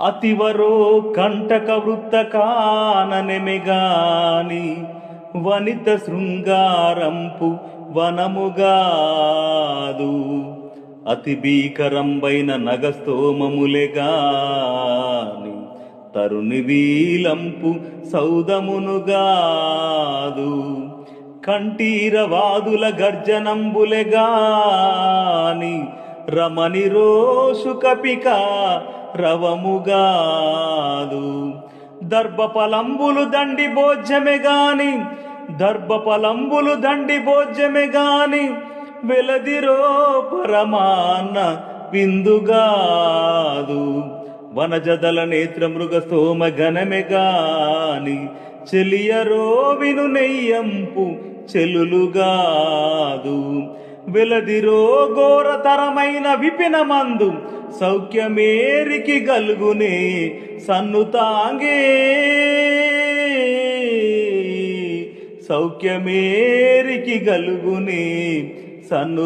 అతివరో కంటక వృత్త కాననెమెగాని వనిత శృంగారంపు వనముగాదు. అతి భీకరంబైన నగస్తోమములెగాని తరుని వీలంపు సౌదమునుగాదు. కంఠీరవాదుల గర్జనంబులెగాని రమణి రోషు కపిక రవముగాదు దర్భపలంబులు దండి భోజ్యమే గాని దర్భపలంబులు దండి భోజ్యమే గాని వెలదిరో పరమాన్న విందుగాదు వనజదల నేత్ర మృగ సోమ ఘనమే గాని చెలియరో విను నెయ్యంపు చెలులుగాదు వెలదిరో ఘోరతరమైన విపిన మందు సౌఖ్యమేరికి గల్గునే సన్నుతాంగే సౌఖ్యమేరికి గలుగునే సన్నుతాంగి